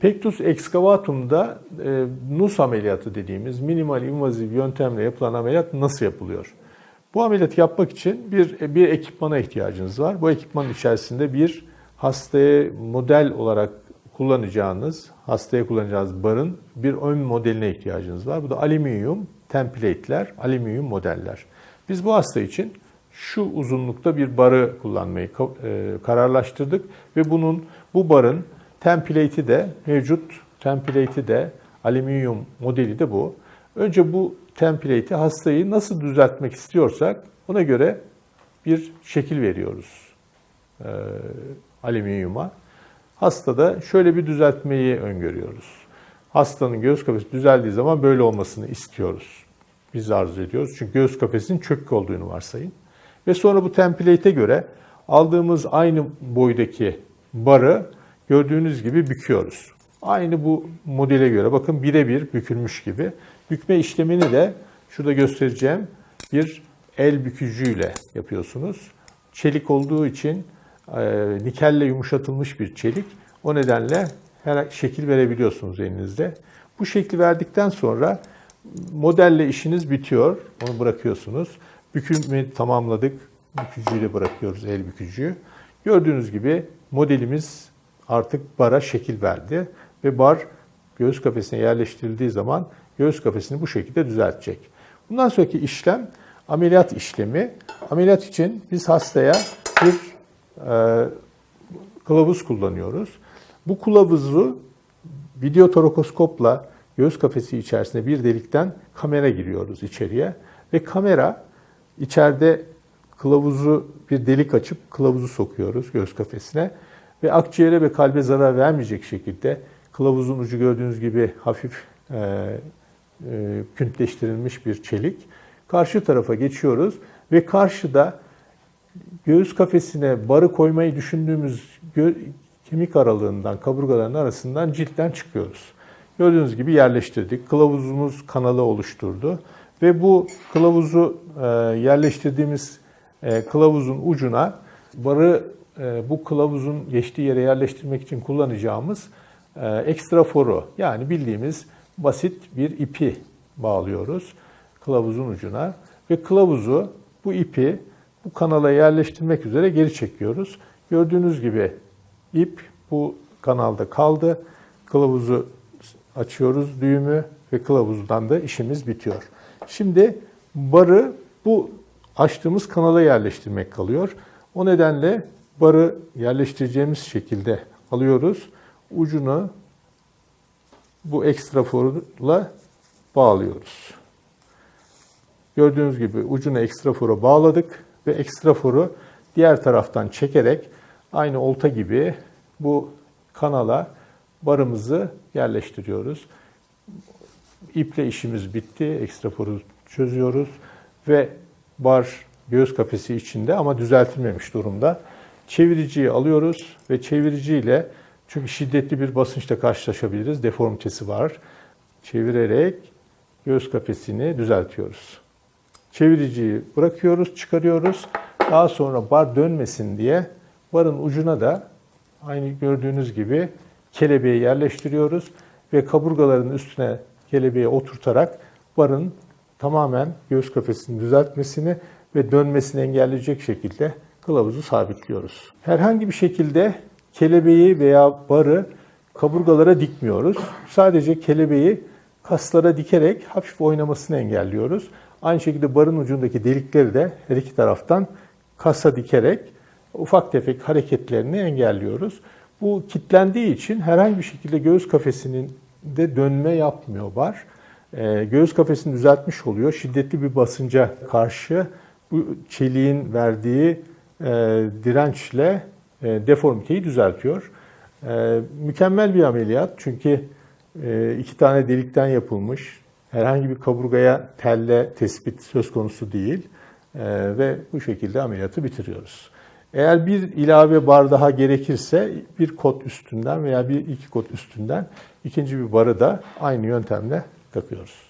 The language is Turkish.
Pectus excavatum'da e, NUS ameliyatı dediğimiz minimal invaziv yöntemle yapılan ameliyat nasıl yapılıyor? Bu ameliyatı yapmak için bir bir ekipmana ihtiyacınız var. Bu ekipmanın içerisinde bir hastaya model olarak kullanacağınız, hastaya kullanacağınız barın bir ön modeline ihtiyacınız var. Bu da alüminyum template'ler, alüminyum modeller. Biz bu hasta için şu uzunlukta bir barı kullanmayı e, kararlaştırdık ve bunun bu barın template'i de mevcut template'i de alüminyum modeli de bu. Önce bu template'i hastayı nasıl düzeltmek istiyorsak ona göre bir şekil veriyoruz e, alüminyuma. Hastada şöyle bir düzeltmeyi öngörüyoruz. Hastanın göğüs kafesi düzeldiği zaman böyle olmasını istiyoruz. Biz arzu ediyoruz. Çünkü göğüs kafesinin çökük olduğunu varsayın. Ve sonra bu template'e göre aldığımız aynı boydaki barı gördüğünüz gibi büküyoruz. Aynı bu modele göre bakın birebir bükülmüş gibi. Bükme işlemini de şurada göstereceğim bir el bükücüyle yapıyorsunuz. Çelik olduğu için e, nikelle yumuşatılmış bir çelik. O nedenle her şekil verebiliyorsunuz elinizde. Bu şekli verdikten sonra modelle işiniz bitiyor. Onu bırakıyorsunuz. Bükümü tamamladık. Bükücüyle bırakıyoruz el bükücüyü. Gördüğünüz gibi modelimiz artık bara şekil verdi ve bar göğüs kafesine yerleştirildiği zaman göğüs kafesini bu şekilde düzeltecek. Bundan sonraki işlem ameliyat işlemi. Ameliyat için biz hastaya bir e, kılavuz kullanıyoruz. Bu kılavuzu video torokoskopla göğüs kafesi içerisinde bir delikten kamera giriyoruz içeriye ve kamera içeride kılavuzu bir delik açıp kılavuzu sokuyoruz göğüs kafesine ve akciğere ve kalbe zarar vermeyecek şekilde kılavuzun ucu gördüğünüz gibi hafif e, e, küntleştirilmiş bir çelik. Karşı tarafa geçiyoruz ve karşıda göğüs kafesine barı koymayı düşündüğümüz kemik aralığından, kaburgaların arasından ciltten çıkıyoruz. Gördüğünüz gibi yerleştirdik. Kılavuzumuz kanalı oluşturdu. Ve bu kılavuzu e, yerleştirdiğimiz e, kılavuzun ucuna barı bu kılavuzun geçtiği yere yerleştirmek için kullanacağımız ekstraforu yani bildiğimiz basit bir ipi bağlıyoruz kılavuzun ucuna ve kılavuzu bu ipi bu kanala yerleştirmek üzere geri çekiyoruz. Gördüğünüz gibi ip bu kanalda kaldı. Kılavuzu açıyoruz düğümü ve kılavuzdan da işimiz bitiyor. Şimdi barı bu açtığımız kanala yerleştirmek kalıyor. O nedenle barı yerleştireceğimiz şekilde alıyoruz. Ucunu bu ekstraforla bağlıyoruz. Gördüğünüz gibi ucunu ekstrafora bağladık ve ekstraforu diğer taraftan çekerek aynı olta gibi bu kanala barımızı yerleştiriyoruz. İple işimiz bitti. Ekstraforu çözüyoruz ve bar göğüs kafesi içinde ama düzeltilmemiş durumda. Çeviriciyi alıyoruz ve çeviriciyle çünkü şiddetli bir basınçla karşılaşabiliriz. Deformitesi var. Çevirerek göğüs kafesini düzeltiyoruz. Çeviriciyi bırakıyoruz, çıkarıyoruz. Daha sonra bar dönmesin diye barın ucuna da aynı gördüğünüz gibi kelebeği yerleştiriyoruz ve kaburgaların üstüne kelebeği oturtarak barın tamamen göğüs kafesini düzeltmesini ve dönmesini engelleyecek şekilde kılavuzu sabitliyoruz. Herhangi bir şekilde kelebeği veya barı kaburgalara dikmiyoruz. Sadece kelebeği kaslara dikerek hafif oynamasını engelliyoruz. Aynı şekilde barın ucundaki delikleri de her iki taraftan kasa dikerek ufak tefek hareketlerini engelliyoruz. Bu kitlendiği için herhangi bir şekilde göğüs kafesinin de dönme yapmıyor bar. E, göğüs kafesini düzeltmiş oluyor. Şiddetli bir basınca karşı bu çeliğin verdiği e, dirençle e, deformiteyi düzeltiyor. E, mükemmel bir ameliyat çünkü e, iki tane delikten yapılmış. Herhangi bir kaburgaya telle tespit söz konusu değil e, ve bu şekilde ameliyatı bitiriyoruz. Eğer bir ilave bar daha gerekirse bir kod üstünden veya bir iki kod üstünden ikinci bir barı da aynı yöntemle takıyoruz.